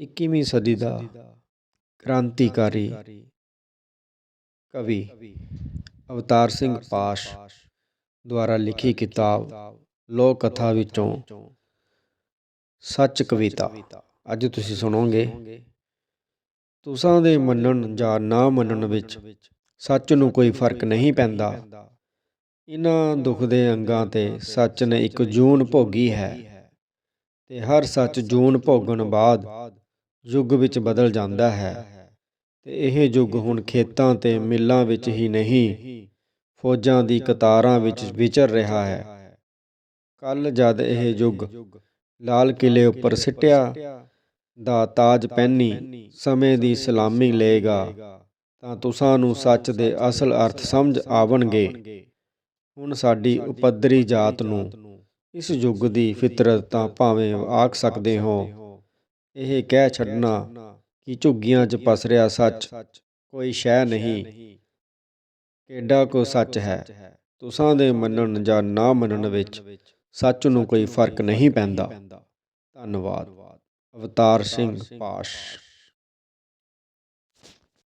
21ਵੀਂ ਸਦੀ ਦਾ ਕ੍ਰਾਂਤੀਕਾਰੀ ਕਵੀ ਅਵਤਾਰ ਸਿੰਘ ਪਾਸ਼ ਦੁਆਰਾ ਲਿਖੀ ਕਿਤਾਬ ਲੋਕ ਕਥਾ ਵਿੱਚੋਂ ਸੱਚ ਕਵਿਤਾ। ਅੱਜ ਤੁਸੀਂ ਸੁਣੋਗੇ, ਤੁਸਾਂ ਦੇ ਮੰਨਣ ਜਾਂ ਨਾ ਮੰਨਣ ਵਿੱਚ ਸੱਚ ਨੂੰ ਕੋਈ ਫ਼ਰਕ ਨਹੀਂ ਪੈਂਦਾ। ਇਨ੍ਹਾਂ ਦੁੱਖ ਦੇ ਅੰਗਾਂ ਤੇ ਸੱਚ ਨੇ ਇੱਕ ਜੂਨ ਭੋਗੀ ਹੈ ਤੇ ਹਰ ਸੱਚ ਜੂਨ ਭੋਗਣ ਬਾਅਦ ਯੁੱਗ ਵਿੱਚ ਬਦਲ ਜਾਂਦਾ ਹੈ। ਤੇ ਇਹ ਯੁੱਗ ਹੁਣ ਖੇਤਾਂ ਤੇ ਮਿੱਲਾਂ ਵਿੱਚ ਹੀ ਨਹੀਂ, ਫੌਜਾਂ ਦੀ ਕਤਾਰਾਂ ਵਿੱਚ ਵਿਚਰ ਰਿਹਾ ਹੈ। ਕੱਲ ਜਦ ਇਹ ਯੁੱਗ ਲਾਲ ਕਿਲੇ ਉੱਪਰ ਸਿੱਟਿਆ, ਦਾ ਤਾਜ ਪਹਿਨੀ ਸਮੇਂ ਦੀ ਸਲਾਮੀ ਲਏਗਾ, ਤਾਂ ਤੁਸਾਂ ਨੂੰ ਸੱਚ ਦੇ ਅਸਲ ਅਰਥ ਸਮਝ ਆਵਣਗੇ। ਹੁਣ ਸਾਡੀ ਉਪੱਦਰੀ ਜਾਤ ਨੂੰ ਇਸ ਯੁੱਗ ਦੀ ਫਿਤਰਤ ਤਾਂ ਭਾਵੇਂ ਆਖ ਸਕਦੇ ਹੋ। ਇਹ ਕਹਿ ਛੱਡਣਾ ਕਿ ਝੁੱਗੀਆਂ 'ਚ ਪਸਰਿਆ ਸੱਚ ਕੋਈ ਸ਼ੈ ਨਹੀਂ। ਕਿੱਡਾ ਕੋ ਸੱਚ ਹੈ? ਤੁਸਾਂ ਦੇ ਮੰਨਣ ਜਾਂ ਨਾ ਮੰਨਣ ਵਿੱਚ ਸੱਚ ਨੂੰ ਕੋਈ ਫ਼ਰਕ ਨਹੀਂ ਪੈਂਦਾ। ਧੰਨਵਾਦ। ਅਵਤਾਰ ਸਿੰਘ ਪਾਸ਼।